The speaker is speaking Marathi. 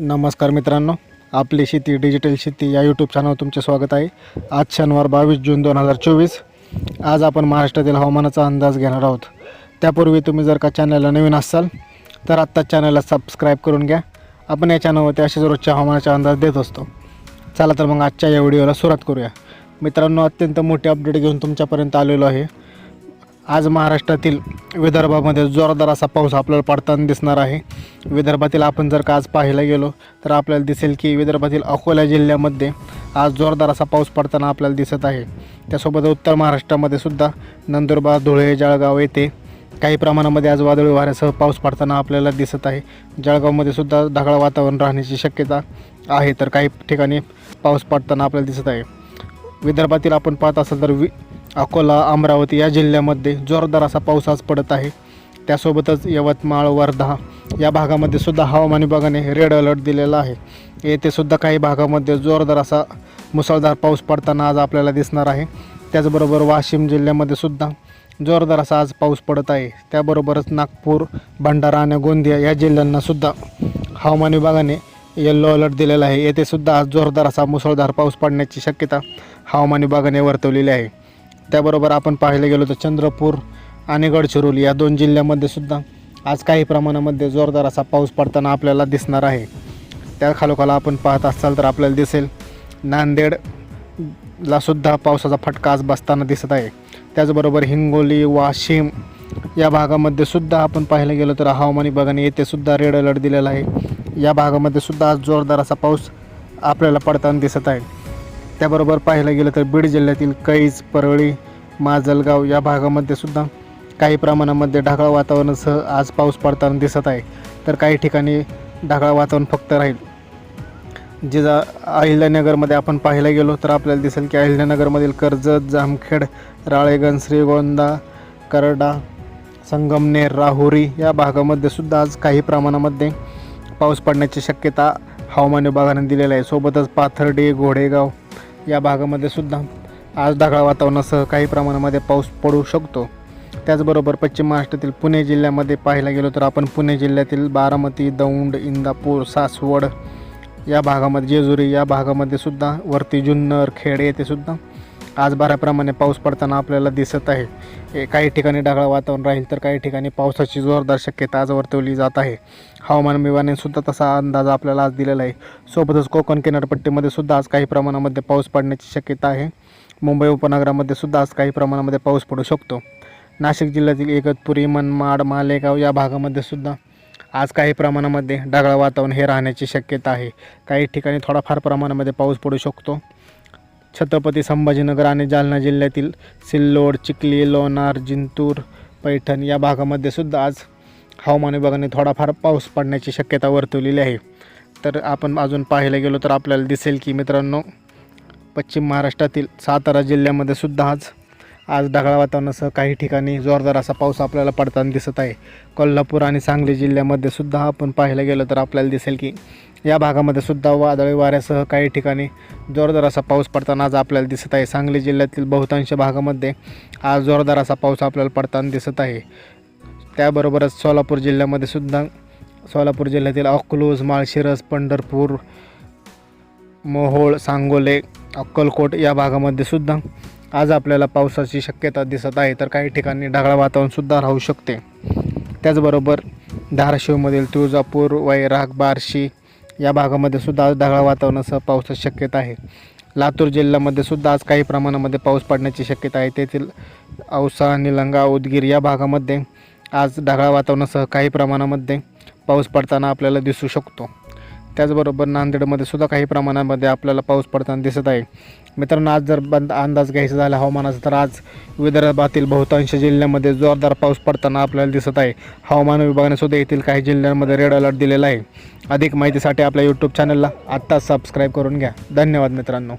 नमस्कार मित्रांनो आपली शेती डिजिटल शेती या यूट्यूब चॅनलवर तुमचे स्वागत आहे. आज शनिवार बावीस जून दोन हजार चोवीस. आज आपण महाराष्ट्रातील हवामानाचा अंदाज घेणार आहोत. त्यापूर्वी तुम्ही जर का चॅनलला नवीन असाल तर आत्ता चॅनलला सबस्क्राईब करून घ्या. आपण या चॅनलवरती असेच रोजच्या हवामानाचा अंदाज देत असतो. चला तर मग आजच्या या व्हिडिओला सुरुवात करूया. मित्रांनो अत्यंत मोठी अपडेट घेऊन तुमच्यापर्यंत आलेलो आहे. आज महाराष्ट्रातील विदर्भामध्ये जोरदार असा पाऊस आपल्याला पडताना दिसणार आहे. विदर्भातील आपण जर का आज पाहायला गेलो तर आपल्याला दिसेल की विदर्भातील अकोला जिल्ह्यामध्ये आज जोरदार असा पाऊस पडताना आपल्याला दिसत आहे. त्यासोबत उत्तर महाराष्ट्रामध्ये सुद्धा नंदुरबार धुळे जळगाव येथे काही प्रमाणामध्ये आज वादळी वाऱ्यासह पाऊस पडताना आपल्याला दिसत आहे. जळगावमध्ये सुद्धा ढगाळ वातावरण राहण्याची शक्यता आहे तर काही ठिकाणी पाऊस पडताना आपल्याला दिसत आहे. विदर्भातील आपण पाहत असाल तर वि अकोला अमरावती या जिल्ह्यामध्ये जोरदार असा पाऊस आज पडत आहे. त्यासोबतच यवतमाळ वर्धा या भागामध्ये सुद्धा हवामान विभागाने रेड अलर्ट दिलेला आहे. येथे सुद्धा काही भागामध्ये जोरदार असा मुसळधार पाऊस पडताना आज आपल्याला दिसणार आहे. त्याचबरोबर वाशिम जिल्ह्यामध्ये सुद्धा जोरदार असा आज पाऊस पडत आहे. त्याबरोबरच नागपूर भंडारा आणि गोंदिया या जिल्ह्यांनासुद्धा हवामान विभागाने येल्लो अलर्ट दिलेला आहे. येथे सुद्धा आज जोरदार असा मुसळधार पाऊस पडण्याची शक्यता हवामान विभागाने वर्तवलेली आहे. त्याबरोबर आपण पाहायला गेलो तर चंद्रपूर आणि गडचिरोली या दोन जिल्ह्यामध्ये सुद्धा आज काही प्रमाणामध्ये जोरदार असा पाऊस पडताना आपल्याला दिसणार आहे. त्या खालोखाला आपण पाहत असाल तर आपल्याला दिसेल नांदेडला सुद्धा पावसाचा फटका आज बसताना दिसत आहे. त्याचबरोबर हिंगोली वाशिम या भागामध्ये सुद्धा आपण पाहायला गेलो तर हवामान विभागाने येथे सुद्धा रेड अलर्ट दिलेला आहे. या भागामध्ये सुद्धा आज जोरदार असा पाऊस आपल्याला पडताना दिसत आहे. त्याबरोबर पाहायला गेलं तर बीड जिल्ह्यातील कैज परळी माजलगाव या भागामध्ये सुद्धा काही प्रमाणामध्ये ढगाळ वातावरणासह आज पाऊस पडताना दिसत आहे. तर काही ठिकाणी ढगाळ वातावरण फक्त राहील. जिजा अहिल्यानगरमध्ये आपण पाहायला गेलो तर आपल्याला दिसेल की अहिल्यानगरमधील कर्जत जामखेड राळेगण श्रीगोंदा करडा संगमनेर राहुरी या भागामध्ये सुद्धा आज काही प्रमाणामध्ये पाऊस पडण्याची शक्यता हवामान विभागाने दिलेली आहे. सोबतच पाथर्डी घोडेगाव या भागामध्ये सुद्धा आज ढगाळ वातावरणासह काही प्रमाणामध्ये पाऊस पडू शकतो. त्याचबरोबर पश्चिम महाराष्ट्रातील पुणे जिल्ह्यामध्ये पाहायला गेलो तर आपण पुणे जिल्ह्यातील बारामती दौंड इंदापूर सासवड या भागामध्ये जेजुरी या भागामध्ये सुद्धा वरती जुन्नर खेड येथे सुद्धा आज बऱ्याप्रमाणे पाऊस पडताना आपल्याला दिसत आहे. काही ठिकाणी ढगाळ वातावरण राहील तर काही ठिकाणी पावसाची जोरदार शक्यता आज वर्तवली जात आहे. हवामान विभागाने सुद्धा तसा अंदाज आपल्याला आज दिलेला आहे. सोबतच कोकण किनारपट्टीमध्ये सुद्धा आज काही प्रमाणामध्ये पाऊस पडण्याची शक्यता आहे. मुंबई उपनगरामध्ये सुद्धा आज काही प्रमाणामध्ये पाऊस पडू शकतो. नाशिक जिल्ह्यातील इगतपुरी मनमाड मालेगाव या भागामध्ये सुद्धा आज काही प्रमाणामध्ये ढगाळ वातावरण हे राहण्याची शक्यता आहे. काही ठिकाणी थोडाफार प्रमाणामध्ये पाऊस पडू शकतो. छत्रपती संभाजीनगर आणि जालना जिल्ह्यातील सिल्लोड चिखली लोणार जिंतूर पैठण या भागामध्ये सुद्धा आज हवामान विभागाने थोडाफार पाऊस पडण्याची शक्यता वर्तवलेली आहे. तर आपण अजून पाहायला गेलो तर आपल्याला दिसेल की मित्रांनो पश्चिम महाराष्ट्रातील सातारा जिल्ह्यामध्ये सुद्धा आज आज ढगाळ वातावरणासह काही ठिकाणी जोरदार असा पाऊस आपल्याला पडताना दिसत आहे. कोल्हापूर आणि सांगली जिल्ह्यामध्ये सुद्धा आपण पाहायला गेलो तर आपल्याला दिसेल की या भागामध्ये सुद्धा वादळी वाऱ्यासह काही ठिकाणी जोरदार असा पाऊस पडताना आज आपल्याला दिसत आहे. सांगली जिल्ह्यातील बहुतांश भागामध्ये आज जोरदार असा पाऊस आपल्याला पडताना दिसत आहे. त्याबरोबरच सोलापूर जिल्ह्यामध्ये सुद्धा सोलापूर जिल्ह्यातील अकलूज माळशिरस पंढरपूर मोहोळ सांगोले अक्कलकोट या भागामध्ये सुद्धा आज आपल्याला पावसाची शक्यता दिसत आहे. तर काही ठिकाणी ढगाळ वातावरणसुद्धा राहू शकते. त्याचबरोबर धाराशिवमधील तुळजापूर वैराग बार्शी या भागामध्ये सुद्धा आज ढगाळ वातावरणासह पावसाची शक्यता आहे. लातूर जिल्ह्यामध्ये सुद्धा आज काही प्रमाणामध्ये पाऊस पडण्याची शक्यता आहे. तेथील औसा निलंगा उदगीर या भागामध्ये आज ढगाळ वातावरणासह काही प्रमाणामध्ये पाऊस पडताना आपल्याला दिसू शकतो. त्याचबरोबर नांदेडमध्ये सुद्धा काही प्रमाणामध्ये आपल्याला पाऊस पडताना दिसत आहे. मित्रांनो आज जर बंद अंदाज घ्यायचा झाला हवामानाचा तर आज विदर्भातील बहुतांश जिल्ह्यांमध्ये जोरदार पाऊस पडताना आपल्याला दिसत आहे. हवामान विभागाने सुद्धा येथील काही जिल्ह्यांमध्ये रेड अलर्ट दिलेला आहे. अधिक माहितीसाठी आपल्या यूट्यूब चॅनलला आत्ताच सबस्क्राईब करून घ्या. धन्यवाद मित्रांनो.